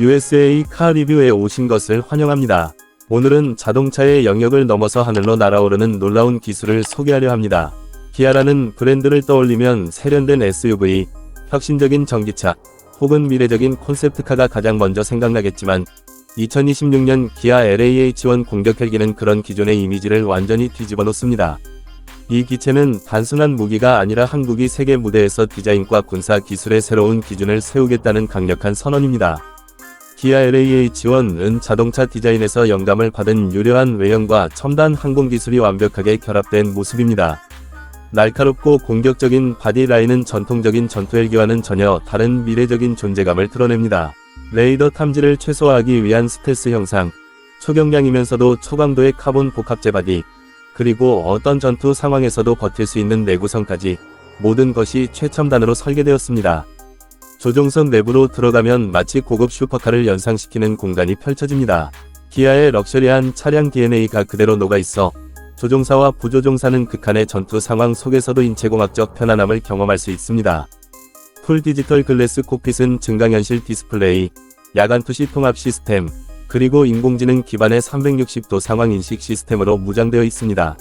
USA 카 리뷰에 오신 것을 환영합니다. 오늘은 자동차의 영역을 넘어서 하늘로 날아오르는 놀라운 기술을 소개하려 합니다. 기아라는 브랜드를 떠올리면 세련된 SUV, 혁신적인 전기차, 혹은 미래적인 콘셉트카가 가장 먼저 생각나겠지만 2026년 기아 LAH1 공격 헬기는 그런 기존의 이미지를 완전히 뒤집어 놓습니다. 이 기체는 단순한 무기가 아니라 한국이 세계 무대에서 디자인과 군사 기술의 새로운 기준을 세우겠다는 강력한 선언입니다. 기아 LAH1은 자동차 디자인에서 영감을 받은 유려한 외형과 첨단 항공 기술이 완벽하게 결합된 모습입니다. 날카롭고 공격적인 바디 라인은 전통적인 전투 헬기와는 전혀 다른 미래적인 존재감을 드러냅니다. 레이더 탐지를 최소화하기 위한 스텔스 형상, 초경량이면서도 초강도의 카본 복합재 바디, 그리고 어떤 전투 상황에서도 버틸 수 있는 내구성까지 모든 것이 최첨단으로 설계되었습니다. 조종석 내부로 들어가면 마치 고급 슈퍼카를 연상시키는 공간이 펼쳐집니다. 기아의 럭셔리한 차량 DNA가 그대로 녹아있어 조종사와 부조종사는 극한의 전투 상황 속에서도 인체공학적 편안함을 경험할 수 있습니다. 풀 디지털 글래스 콕핏은 증강현실 디스플레이, 야간 투시 통합 시스템, 그리고 인공지능 기반의 360도 상황 인식 시스템으로 무장되어 있습니다.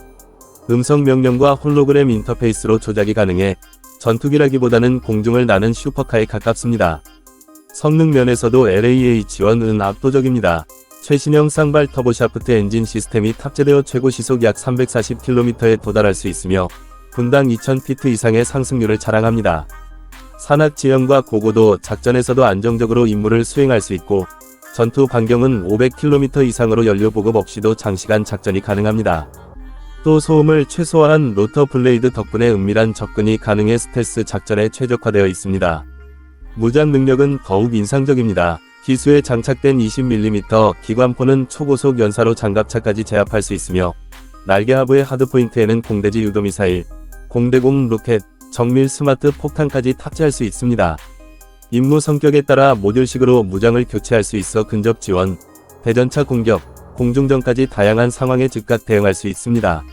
음성 명령과 홀로그램 인터페이스로 조작이 가능해 전투기라기보다는 공중을 나는 슈퍼카에 가깝습니다. 성능 면에서도 LAH1은 압도적입니다. 최신형 쌍발 터보샤프트 엔진 시스템이 탑재되어 최고 시속 약 340km에 도달할 수 있으며 분당 2000피트 이상의 상승률을 자랑합니다. 산악 지형과 고고도 작전에서도 안정적으로 임무를 수행할 수 있고 전투 반경은 500km 이상으로 연료 보급 없이도 장시간 작전이 가능합니다. 또 소음을 최소화한 로터 블레이드 덕분에 은밀한 접근이 가능해 스텔스 작전에 최적화되어 있습니다. 무장 능력은 더욱 인상적입니다. 기수에 장착된 20mm 기관포는 초고속 연사로 장갑차까지 제압할 수 있으며 날개 하부의 하드포인트에는 공대지 유도미사일, 공대공 로켓, 정밀 스마트 폭탄까지 탑재할 수 있습니다. 임무 성격에 따라 모듈식으로 무장을 교체할 수 있어 근접 지원, 대전차 공격, 공중전까지 다양한 상황에 즉각 대응할 수 있습니다.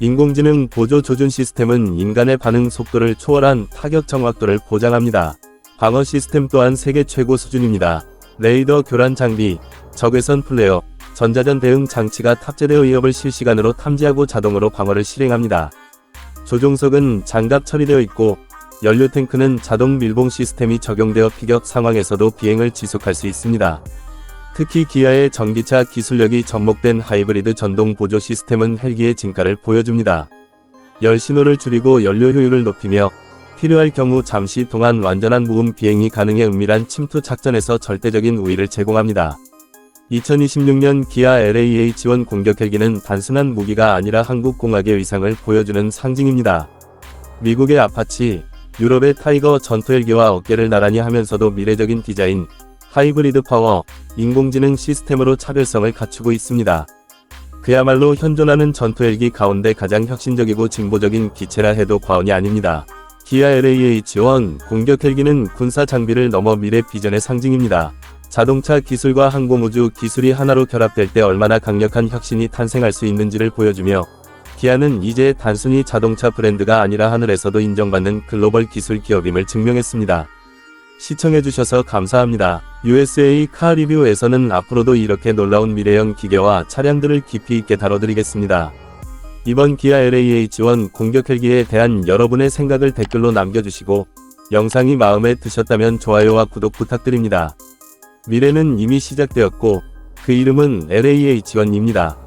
인공지능 보조 조준 시스템은 인간의 반응 속도를 초월한 타격 정확도를 보장합니다. 방어 시스템 또한 세계 최고 수준입니다. 레이더 교란 장비, 적외선 플레어, 전자전 대응 장치가 탑재되어 위협을 실시간으로 탐지하고 자동으로 방어를 실행합니다. 조종석은 장갑 처리되어 있고 연료 탱크는 자동 밀봉 시스템이 적용되어 피격 상황에서도 비행을 지속할 수 있습니다. 특히 기아의 전기차 기술력이 접목된 하이브리드 전동 보조 시스템은 헬기의 진가를 보여줍니다. 열 신호를 줄이고 연료 효율을 높이며 필요할 경우 잠시 동안 완전한 무음 비행이 가능해 은밀한 침투 작전에서 절대적인 우위를 제공합니다. 2026년 기아 LAH1 공격 헬기는 단순한 무기가 아니라 한국 공학의 위상을 보여주는 상징입니다. 미국의 아파치, 유럽의 타이거 전투 헬기와 어깨를 나란히 하면서도 미래적인 디자인, 하이브리드 파워, 인공지능 시스템으로 차별성을 갖추고 있습니다. 그야말로 현존하는 전투 헬기 가운데 가장 혁신적이고 진보적인 기체라 해도 과언이 아닙니다. 기아 LAH1 공격 헬기는 군사 장비를 넘어 미래 비전의 상징입니다. 자동차 기술과 항공우주 기술이 하나로 결합될 때 얼마나 강력한 혁신이 탄생할 수 있는지를 보여주며 기아는 이제 단순히 자동차 브랜드가 아니라 하늘에서도 인정받는 글로벌 기술 기업임을 증명했습니다. 시청해주셔서 감사합니다. USA 카 리뷰에서는 앞으로도 이렇게 놀라운 미래형 기계와 차량들을 깊이 있게 다뤄드리겠습니다. 이번 기아 LAH1 공격 헬기에 대한 여러분의 생각을 댓글로 남겨주시고 영상이 마음에 드셨다면 좋아요와 구독 부탁드립니다. 미래는 이미 시작되었고 그 이름은 LAH1입니다.